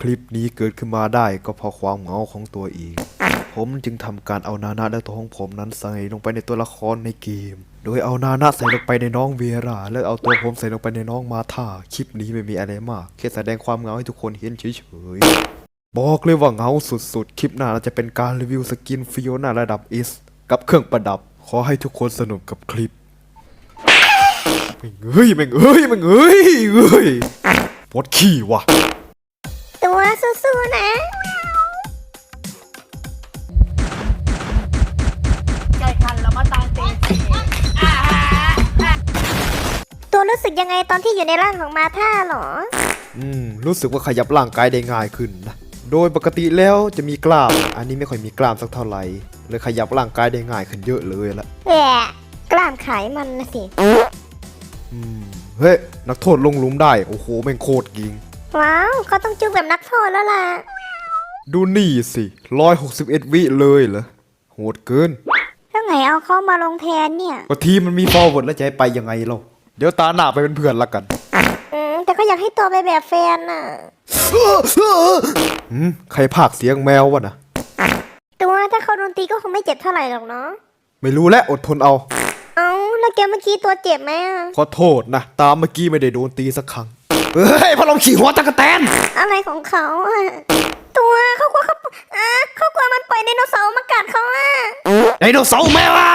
คลิปนี้เกิดขึ้นมาได้ก็เพราะความเหงาของตัวเอง ผมจึงทำการเอานานะและตัวของผมนั้นใส่ลงไปในตัวละครในเกม โดยเอานานะใส่ลงไปในน้องเวราแล้วเอาตัวผมใส่ลงไปในน้องมาธาคลิปนี้ไม่มีอะไรมาก แค่แสดงความเหงาให้ทุกคนเห็นเฉยๆ บอกเลยว่าเหงาสุดๆ คลิปหน้าเราจะเป็นการรีวิวสกินฟิโอนาระดับ S กับเครื่องประดับ ขอให้ทุกคนสนุกกับคลิปม่งเอ้ยแม่งเอ้ยแม่งเอ้ยเอ้ยปวดขี้ว่ะ สู้ๆนะใจคันแล้วมาตามตีสิตัวรู้สึกยังไงตอนที่อยู่ในร่างของมาท่าเหรอ อืม รู้สึกว่าขยับร่างกายได้ง่ายขึ้นนะ โดยปกติแล้วจะมีกล้าม อันนี้ไม่ค่อยมีกล้ามสักเท่าไหร่ เลยขยับร่างกายได้ง่ายขึ้นเยอะเลยละแหละกล้ามขายมันนะสิ อืม เฮ้ย นักโทษลงหลุมได้ โอ้โหแม่งโคตรยิง ว้าวเขาต้องจุกแบบนักโทษแล้วล่ะ ดูนี่สิร้อยหกสิบเอ็ดวิเลยเหรอ โหดเกิน แล้วไงเอาเขามาลงแทนเนี่ย ก็ทีมมันมีฟอร์เวิร์ดแล้วจะให้ไปยังไงเรา เดี๋ยวตาหน้าไปเป็นเพื่อนละกันอืมแต่ก็อยากให้ตัวไปแบบแฟนน่ะอืมใครพากย์เสียงแมววะนะ ตัวถ้าเขาโดนตีก็คงไม่เจ็บเท่าไหร่หรอกเนาะ ไม่รู้แล้วอดทนเอา เอ้าแล้วแกเมื่อกี้ตัวเจ็บไหมอะขอโทษนะ ตามเมื่อกี้ไม่ได้โดนตีสักครั้ง เฮ้ยพอเราขี่หัวตะกะแตน อะไรของเขาอะตัวเขากลัวเขาอะเขากลัวมันปล่อยไดโนเสาร์มากัดเขาอะไดโนเสาร์แมวอะ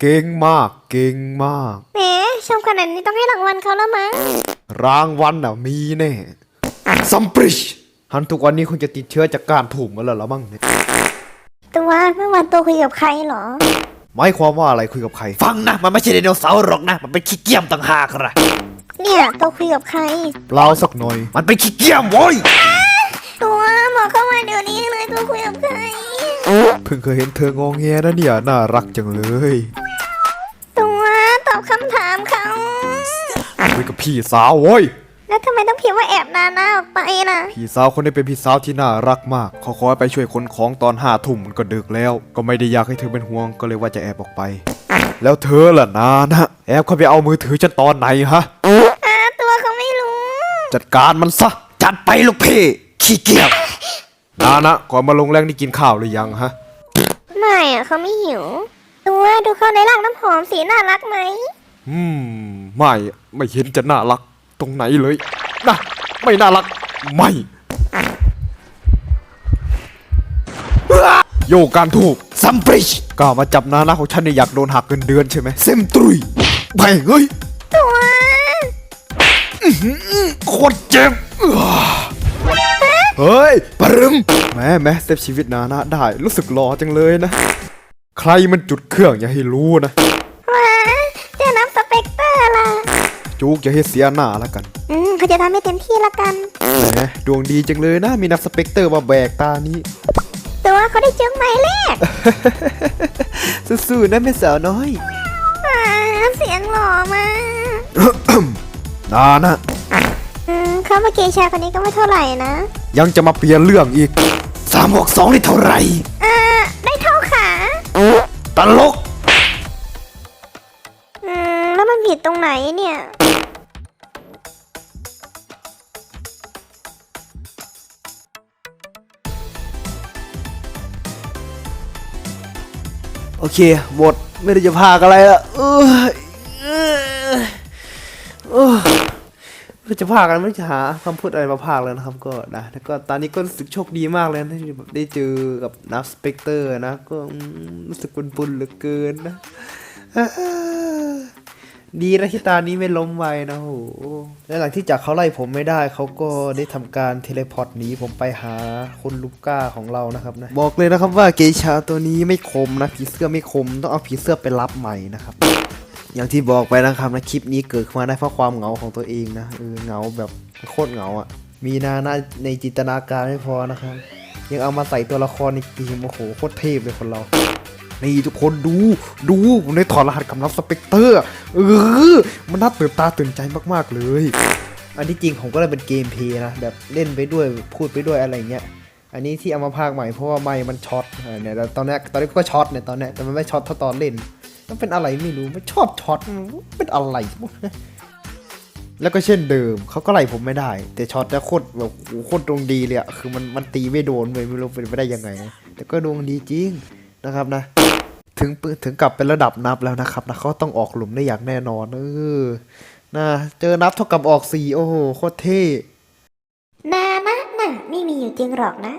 เก่งมากเก่งมาก แหมชมขนาดนี้ต้องให้รางวัลเขาแล้วมั้งรางวัลน่ะมีแน่ซัมปริชฮันทุกวันนี้คงจะติดเชื้อจากการถูกมาแล้วละมั้งเนี่ยตัวเมื่อวานตัวคุยกับใครเหรอ หมายความว่าอะไรคุยกับใคร ฟังนะ มันไม่ใช่ไดโนเสาร์หรอกนะ มันเป็นขี้เกียจต่างหากนะ เนี่ยตัวคุยกับใครเปล่าสักหน่อย มันเป็นขี้เกียจโว้ยตัวบอกเข้ามาเดี๋ยวนี้เลยตัวคุยกับใคร เพิ่งเคยเห็นเธององแงนะเนี่ยน่ารักจังเลยตัวตอบคำถามเขาคุยกับพี่สาวโว้ยแล้วทำไมต้องพิมพ์ว่าแอบนาหน้าออกไปล่ะพี่สาวคนนี้เป็นพี่สาวที่น่ารักมากเขาขอให้ไปช่วยขนของตอนห้าทุ่มมันก็ดึกแล้ว ก็ไม่ได้อยากให้เธอเป็นห่วงก็เลยว่าจะแอบออกไป แล้วเธอล่ะนานะแอบเข้าไปเอามือถือฉันตอนไหนฮะ อ่าตัวเขาไม่รู้ จัดการมันซะ จัดไปลูกพี่ ขี้เกียจนานะก่อนมาลงแรงนี่กินข้าวหรือยังฮะ ไม่อะเขาไม่หิว ตัวดูเขาในร่างน้ำหอมสีน่ารักไหม อืม ไม่ไม่เห็นจะน่ารักตรงไหนเลยนะไม่น่ารัก ไม่โยกการถูกซัมปริชกล้ามาจับนานะของฉันเนี่ยอยากโดนหักเงินเดือนใช่ไหมเซมตรุยไปเฮ้ยตัว โคตรเจ็บอื้อเฮ้ยปรึมแม่แม่เซฟชีวิตนานะได้รู้สึกหล่อจังเลยนะ ใครมันจุดเครื่องอย่าให้รู้นะว้าเจะนับสเปกเตอร์ล่ะ จุกอย่าให้เสียหน้าละกัน อืมเขาจะทำให้เต็มที่ละกันแหมดวงดีจังเลยนะ มีนักสเปกเตอร์มาแบกตานี้ ตัวเขาได้จึงหมายเลขสู้ๆนะแม่สาวน้อยว้าเสียงหล่อมากนานะ อืมเขาเมื่อกี้ชายคนนี้ก็ไม่เท่าไหร่นะ ยังจะมาเปลี่ยนเรื่องอีกสามหกสองนี่เท่าไหร่อ่าได้เท่าขาตลก อืม แล้วมันผิดตรงไหนเนี่ย โอเค หมดไม่ได้จะพากอะไรละเออเออเออ จะพากันไม่จะหาคำพูดอะไรมาพากเลยนะครับก็นะแล้วก็ตอนนี้ก็รู้สึกโชคดีมากเลยนะที่แบบได้เจอกับนับสเปกเตอร์นะ ก็รู้สึกปุนๆเหลือเกินนะดีนะที่ตานี้ไม่ล้มไวนะโหและหลังที่จากเขาไล่ผมไม่ได้ เขาก็ได้ทำการเทเลพอร์ตหนีผมไปหาคุณลูก้าของเรานะครับนะ บอกเลยนะครับว่าเกชาตัวนี้ไม่คมนะผีเสื้อไม่คมต้องเอาผีเสื้อไปรับใหม่นะครับ อย่างที่บอกไปนะครับนะคลิปนี้เกิดขึ้นมาได้เพราะความเหงาของตัวเองนะเออเหงาแบบโคตรเหงาอะ มีนานาในจินตนาการไม่พอนะครับ ยังเอามาใส่ตัวละครในเกมโอ้โหโคตรเทพเลยคนเรานี่ทุกคนดูดูผมได้ถอดรหัสกับนับสเปกเตอร์เออมันน่าตื่นตาตื่นใจมากๆเลย อันที่จริงผมก็เลยเป็นเกมเพลย์นะแบบเล่นไปด้วยพูดไปด้วยอะไรเงี้ยอันนี้ที่เอามาพากย์ใหม่เพราะว่าไมค์มันช็อตเนี่ยแต่ตอนเนี้ยตอนนี้ก็ช็อตเนี่ยตอนเนี้ยแต่มันไม่ช็อตเท่าตอนเล่น มันเป็นอะไรไม่รู้ไม่ชอบช็อตเป็นอะไร แล้วก็เช่นเดิมเขาก็ไล่ผมไม่ได้ แต่ช็อตจะโคตรแบบโคตรดวงดีเลยอะคือมันมันตีไม่โดนเลยไม่รู้เป็นไปได้ยังไงนะแต่ก็ดวงดีจริงนะครับนะ ถึงถึงกลับเป็นระดับนับแล้วนะครับนะเขาต้องออกหลุมได้อย่างแน่นอนเออนะเจอนับเท่ากับออกสี่โอ้โหโคตรเท่นานะน่ะไม่มีอยู่จริงหรอกนะ